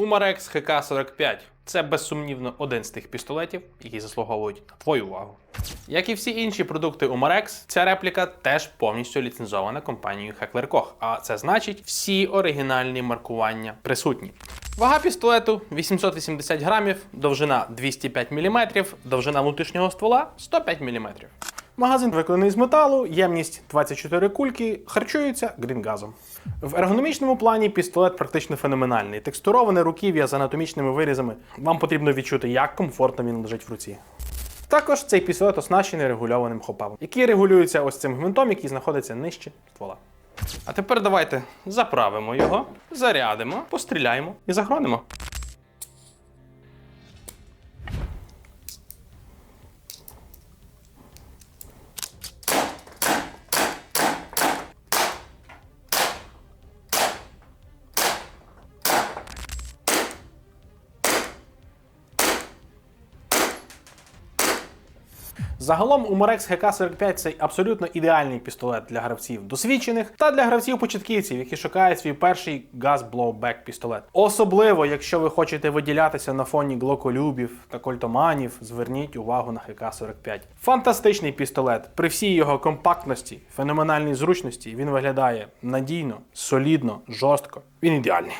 Umarex HK45 це безсумнівно один з тих пістолетів, які заслуговують на твою увагу. Як і всі інші продукти Umarex, ця репліка теж повністю ліцензована компанією Heckler Koch, а це значить, всі оригінальні маркування присутні. Вага пістолету 880 грамів, довжина 205 мм, довжина внутрішнього ствола 105 мм. Магазин виконаний з металу, ємність 24 кульки, харчується грінгазом. В ергономічному плані пістолет практично феноменальний. Текстуроване руків'я з анатомічними вирізами. Вам потрібно відчути, як комфортно він лежить в руці. Також цей пістолет оснащений регульованим хопавом, який регулюється ось цим гвинтом, який знаходиться нижче ствола. А тепер давайте заправимо його, зарядимо, постріляємо і загронимо. Загалом у Umarex HK45 це абсолютно ідеальний пістолет для гравців досвідчених та для гравців-початківців, які шукають свій перший газ блоубек пістолет. Особливо, якщо ви хочете виділятися на фоні глоколюбів та кольтоманів, зверніть увагу на HK45. Фантастичний пістолет. При всій його компактності, феноменальній зручності він виглядає надійно, солідно, жорстко. Він ідеальний.